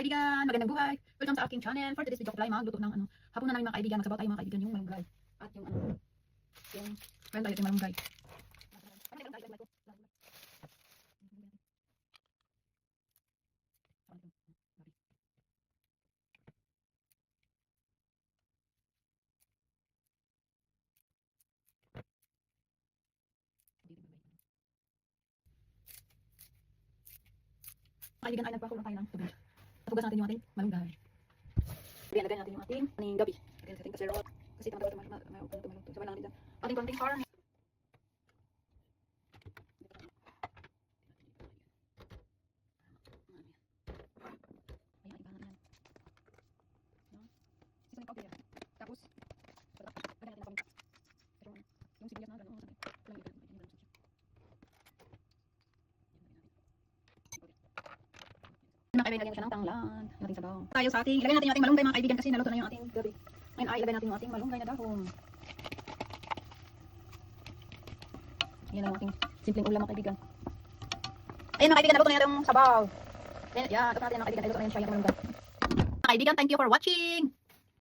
kaibigan, magandang buhay. Welcome sa aking channel. For today's video ko tayo magluto ng ano, hapon na namin mga kaibigan, magsabaw tayo mga kaibigan yung malunggay. At yung ano, yung, meron tayo yung malunggay. Mga kaibigan ay nagpakulang tayo ng tubig. Tapugas natin yung ating malunggay. Lagyan lagyan natin yung ating aning gabi. Lagyan natin kasi rot. Kasi upang tumalong. Sabay lang natin dyan. Ating konting har. Ayan, ibahan na yan. Yan. Seasoning powder yan. Tapos, lagyan natin ng paminta. Pero, yung sibuyas na gano'n. Walang iba. Yung gano'n. Mga kaibigan, lagyan siya ng tanglan. Yung ating sabaw. Tayo sa ating, ilagay natin yung ating malunggay mga kaibigan kasi naluto na yung ating gabi. Ngayon ay ilagay natin yung ating malunggay na dahon. Yan ang ating simpleng ulam mga kaibigan. Ayan mga kaibigan, naluto na yung sabaw. Ayan, yan, ito natin mga kaibigan, naluto na yung siya yung malunggay. Mga kaibigan, thank you for watching!